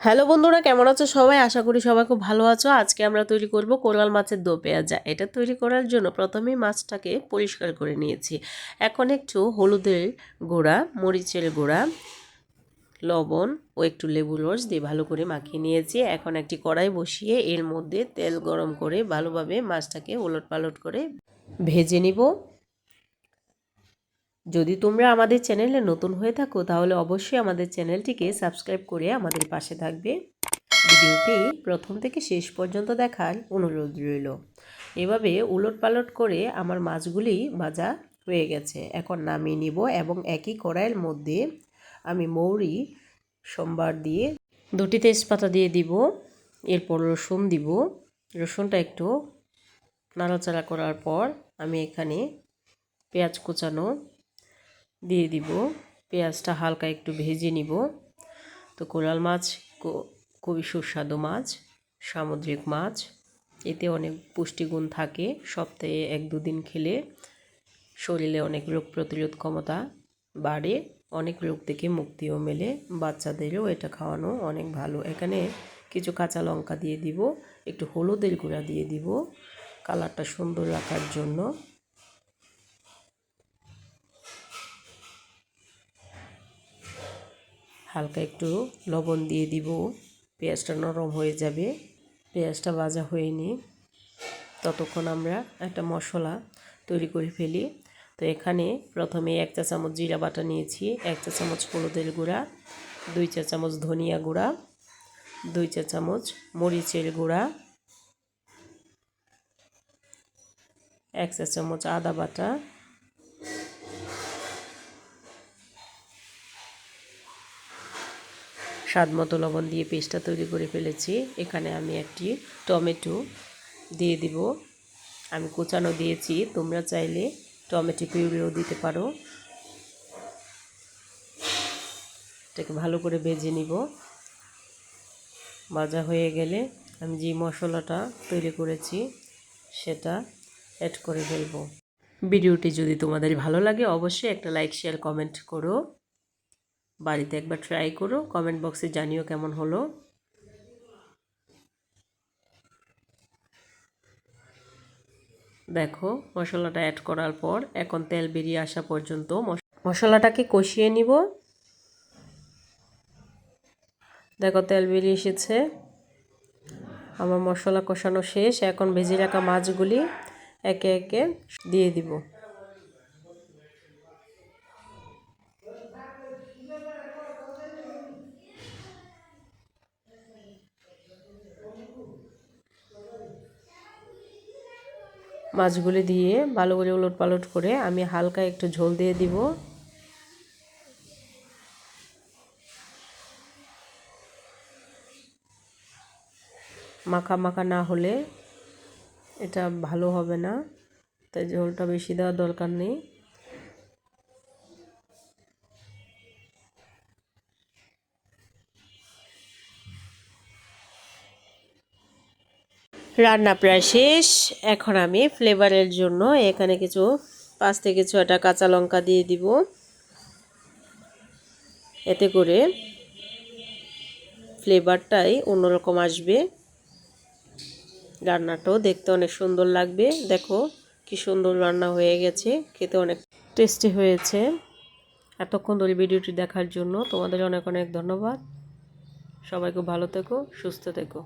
Hello বন্ধুরা, কেমন আছো সবাই? আশা করি সবাই খুব ভালো আছো। আজকে আমরা তৈরি করব কোরাল মাছের দো পেঁয়াজা। এটা তৈরি করার জন্য প্রথমেই মাছটাকে পরিষ্কার করে নিয়েছি। এখন একটু হলুদের গুঁড়া, মরিচের গুঁড়া, লবণ ও একটু লেবু রস দিয়ে ভালো করে মাখিয়ে নিয়েছি। এখন একটি কড়াই বসিয়ে এর মধ্যে তেল গরম করে ভালোভাবে মাছটাকে ওলট পালট করে ভেজে নিব। যদি তোমরা আমাদের চ্যানেলে নতুন হয়ে থাকো, তাহলে অবশ্যই আমাদের চ্যানেলটিকে সাবস্ক্রাইব করে আমাদের পাশে থাকবে। ভিডিওটি প্রথম থেকে শেষ পর্যন্ত দেখার অনুরোধ রইল। এভাবে উলট পালট করে আমার মাছগুলি ভাজা হয়ে গেছে। এখন নামিয়ে নিব এবং একই কড়াইয়ের মধ্যে আমি মৌরি, সোমবার দিয়ে দুটি তেজপাতা দিয়ে দিব, এরপর রসুন দিব। রসুনটা একটু নাড়াচাড়া করার পর আমি এখানে পেঁয়াজ কুচানো দিয়ে দিব। পেঁয়াজটা হালকা একটু ভেজে নিব। তো কোরাল মাছ খুবই সুস্বাদু মাছ, সামুদ্রিক মাছ। এতে অনেক পুষ্টিগুণ থাকে। সপ্তাহে এক দুদিন খেলে শরীরে অনেক রোগ প্রতিরোধ ক্ষমতা বাড়ে। অনেক রোগ থেকে মুক্তিও মেলে। বাচ্চাদেরও এটা খাওয়ানো অনেক ভালো। এখানে কিছু কাঁচা লঙ্কা দিয়ে দিব, একটু হলুদের গুঁড়া দিয়ে দিব। কালারটা সুন্দর রাখার জন্য। হালকা একটু লবণ দিয়ে দিব। পেঁয়াজটা নরম হয়ে যাবে। পেঁয়াজটা ভাজা হয়ে হয়নি ততক্ষণ আমরা একটা মশলা তৈরি করে ফেলি। তো এখানে প্রথমে এক চা চামচ জিরা বাটা নিয়েছি, এক চা চামচ হলুদের গুঁড়া, দুই চা চামচ ধনিয়া গুঁড়া, দুই চা চামচ মরিচের গুঁড়া, এক চা চামচ আদা বাটা স্বাদ মতো লবণ দিয়ে পেস্টটা তৈরি করে ফেলেছি। এখানে আমি একটি টমেটো দিয়ে দিব। আমি কোচানো দিয়েছি। তোমরা চাইলে টমেটো পিউরিও দিতে পারো। এটাকে ভালো করে ভেজে নিব। ভাজা হয়ে গেলে আমি যে মশলাটা তৈরি করেছি, সেটা অ্যাড করে ফেলব। ভিডিওটি যদি তোমাদের ভালো লাগে, অবশ্যই একটা লাইক শেয়ার কমেন্ট করো। বাড়িতে একবার ট্রাই করো কমেন্ট বক্সে জানিও কেমন হলো। দেখো, মশলাটা অ্যাড করার পর এখন তেল বেরিয়ে আসা পর্যন্ত মশলাটাকে কষিয়ে নিব। দেখো, তেল বেরিয়ে এসেছে। আমার মশলা কষানো শেষ, এখন ভেজে রাখা মাছগুলি একে একে দিয়ে দিব। মাছগুলি দিয়ে ভালো করে উলট পালট করে আমি হালকা একটু ঝোল দিয়ে দিব। মাখা মাখা না হলে এটা ভালো হবে না, তাই ঝোলটা বেশি দেওয়ার দরকার নেই। রান্না প্রায় শেষ। এখন আমি ফ্লেভারের জন্য এখানে কিছু পাঁচ থেকে ছয়টা কাঁচা লঙ্কা দিয়ে দিব। এতে করে ফ্লেভারটাই অন্যরকম আসবে। রান্নাটাও দেখতে অনেক সুন্দর লাগবে। দেখো কি সুন্দর রান্না হয়ে গেছে। খেতে অনেক টেস্টি হয়েছে। এতক্ষণ ধরে ভিডিওটি দেখার জন্য তোমাদের অনেক অনেক ধন্যবাদ। সবাই খুব ভালো থেকো, সুস্থ থেকো।